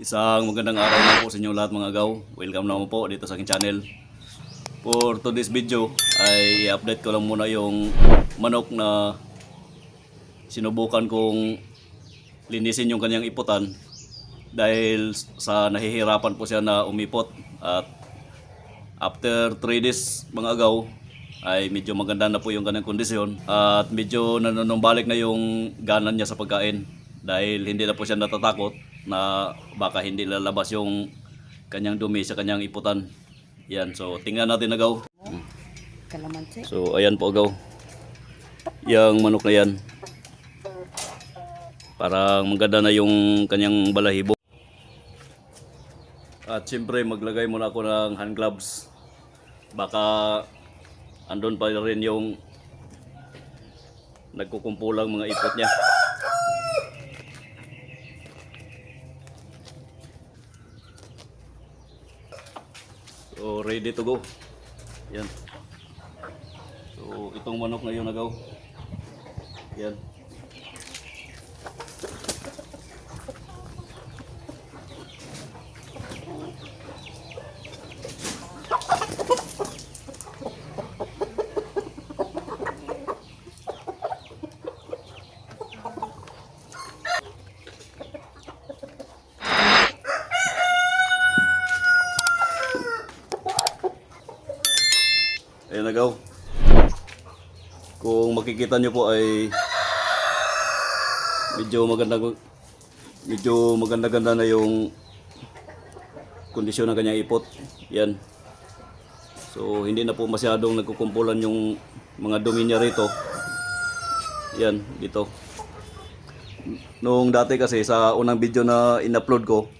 Isang magandang araw na po sa inyo lahat mga agaw. Welcome naman po dito sa aking channel. For today's video ay i-update ko lang muna yung manok na sinubukan kong linisin yung kanyang iputan dahil sa nahihirapan po siya na umipot at after 3 days mga agaw ay medyo maganda na po yung kanyang kondisyon at medyo nanonumbalik na yung ganan niya sa pagkain dahil hindi na po siya natatakot na baka hindi lalabas yung kanyang dumi sa kanyang iputan. Yan, so tingnan natin agaw. Kalamansi. So ayan po agaw. Yang manok na yan. Parang maganda na yung kanyang balahibo. At siyempre maglagay muna ako ng hand gloves. Baka andun pa rin yung nagkukumpulang mga ipot niya. So ready to go. Yan. So itong manok na yun agaw. Yan. Ayan agaw. Kung makikita nyo po ay medyo maganda medyo maganda-ganda na yung kondisyon ng kanyang ipot. Yan. So hindi na po masyadong nagkukumpulan yung mga dumi niya rito. Yan, dito. Noong dati kasi sa unang video na in-upload ko,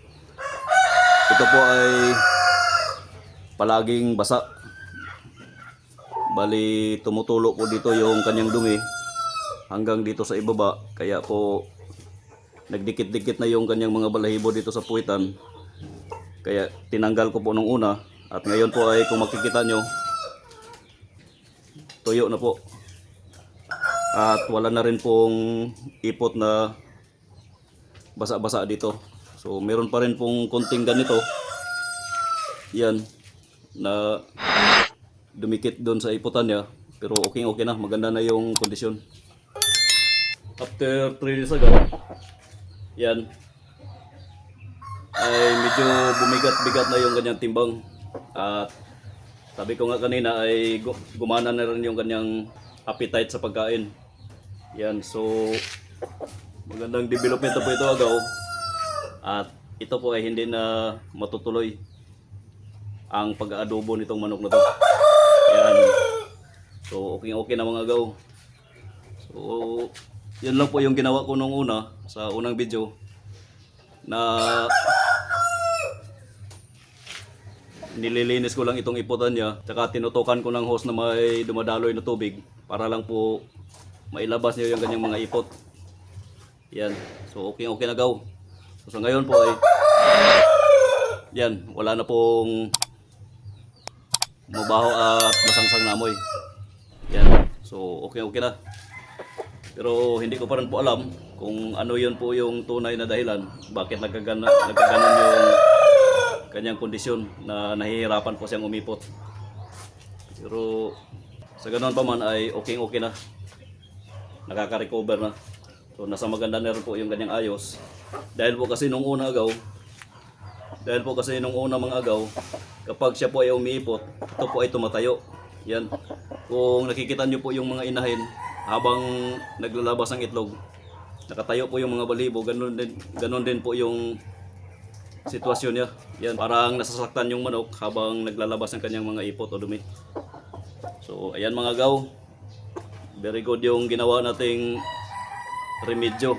ito po ay palaging basa. Bali tumutulo po dito yung kanyang dumi hanggang dito sa ibaba. Kaya po nagdikit-dikit na yung kanyang mga balahibo dito sa puwitan. Kaya tinanggal ko po nung una. At ngayon po ay kung makikita nyo, tuyo na po. At wala na rin pong ipot na basa-basa dito. So meron pa rin pong konting ganito. Yan. Na dumikit doon sa iputan niya. Pero okay okay na. Maganda na yung kondisyon. After 3 days ago, yan. Ay medyo bumigat-bigat na yung kanyang timbang. At sabi ko nga kanina ay gu- gumana na rin yung kanyang appetite sa pagkain. Yan. So magandang development po ito agaw. At ito po ay hindi na matutuloy ang pag-aadobo nitong manok na to. Yan. So, okay okay na mga agaw. So, yun lang po yung ginawa ko nung una sa unang video na nililinis ko lang itong iputan niya tsaka tinutukan ko ng hose na may dumadaloy na tubig para lang po mailabas niyo yung kanyang mga ipot. Yan. So, okay okay na gaw. So, sa ngayon po ay yan, wala na pong mabaho at masangsang na amoy. Yan. So, okay okay na. Pero hindi ko pa rin po alam kung ano yun po yung tunay na dahilan bakit nagkagana, nagkaganon yung kanyang kondisyon na nahihirapan po siyang umipot. Pero sa ganoon pa man ay okay okay na. Nakaka-recover na. So nasa maganda na rin po yung kanyang ayos. Dahil po kasi nung una agaw, dahil po kasi nung una mga agaw, kapag siya po ay umiipot, ito po ay tumatayo. Yan. Kung nakikita nyo po yung mga inahin, habang naglalabas ang itlog, nakatayo po yung mga balibo, ganun din, ganun din po yung sitwasyon niya. Yan, parang nasasaktan yung manok habang naglalabas ng kanyang mga ipot o dumi. So, ayan mga gaw. Very good yung ginawa nating remedyo.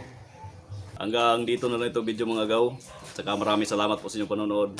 Hanggang dito na lang ito video mga gaw. Saka maraming salamat po sa inyong panonood.